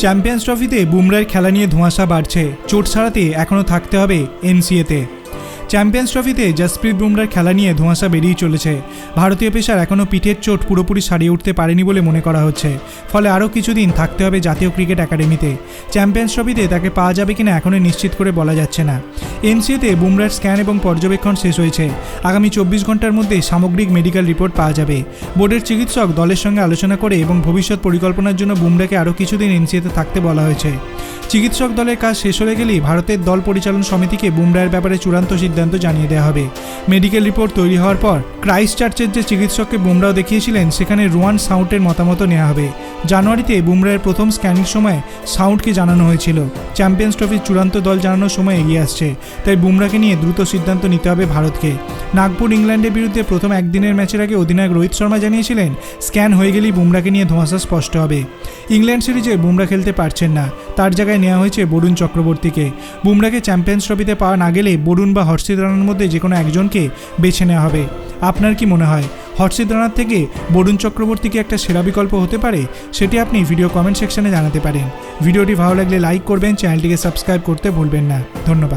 Champions ট্রফিতে বুমরার খেলা নিয়ে ধোঁয়াশা বাড়ছে। চোট ছাড়াতে এখনও থাকতে হবে এনসিএতে। চ্যাম্পিয়ন্স ট্রফিতে জসপ্রীত বুমরার খেলা নিয়ে ধোঁয়াশা বেরিয়ে চলেছে। ভারতীয় পেশার এখনও পিঠের চোট পুরোপুরি সারিয়ে উঠতে পারেনি বলে মনে করা হচ্ছে। ফলে আরও কিছুদিন থাকতে হবে জাতীয় ক্রিকেট একাডেমিতে। চ্যাম্পিয়ন্স ট্রফিতে তাকে পাওয়া যাবে কিনা এখনও নিশ্চিত করে বলা যাচ্ছে না। এনসিএতে বুমরার স্ক্যান এবং পর্যবেক্ষণ শেষ হয়েছে। আগামী চব্বিশ ঘণ্টার মধ্যে সামগ্রিক মেডিকেল রিপোর্ট পাওয়া যাবে। বোর্ডের চিকিৎসক দলের সঙ্গে আলোচনা করে এবং ভবিষ্যৎ পরিকল্পনার জন্য বুমরাকে আরও কিছুদিন এনসিএতে থাকতে বলা হয়েছে। চিকিৎসক দলের কাজ শেষ হয়ে গেলেই ভারতের দল পরিচালন সমিতিকে বুমরায়ের ব্যাপারে চূড়ান্ত সিদ্ধান্ত জানিয়ে দেওয়া হবে। মেডিকেল রিপোর্ট তৈরি হওয়ার পর ক্রাইস্ট চার্চের যে চিকিৎসককে বুমরাও দেখিয়েছিলেন, সেখানে রোয়ান সাউন্ডের মতামত নেওয়া হবে। জানুয়ারিতে বুমরায়ের প্রথম স্ক্যানিং সময় সাউন্ডকে জানানো হয়েছিল। চ্যাম্পিয়ন্স ট্রফির চূড়ান্ত দল জানানোর সময় এগিয়ে আসছে, তাই বুমরাকে নিয়ে দ্রুত সিদ্ধান্ত নিতে হবে ভারতকে। নাগপুর, ইংল্যান্ডের বিরুদ্ধে প্রথম একদিনের ম্যাচের আগে অধিনায়ক রোহিত শর্মা জানিয়েছিলেন, স্ক্যান হয়ে গেলেই বুমরাকে নিয়ে ধোঁয়াশা স্পষ্ট হবে। ইংল্যান্ড সিরিজে বুমরা খেলতে পারছেন না। তার জায়গায় নেওয়া হয়েছে বরুণ চক্রবর্তীকে। বুমরাকে চ্যাম্পিয়ন্স ট্রফিতে পাওয়া না গেলে বরুণ বা হর্ষিত রানার মধ্যে যে কোনো একজনকে বেছে নেওয়া হবে। আপনার কি মনে হয়? হর্ষিত রানার থেকে বরুণ চক্রবর্তী কি একটা সেরা বিকল্প হতে পারে? সেটি আপনি ভিডিও কমেন্ট সেকশনে জানাতে পারেন। ভিডিওটি ভালো লাগলে লাইক করবেন, চ্যানেলটিকে সাবস্ক্রাইব করতে ভুলবেন না। ধন্যবাদ।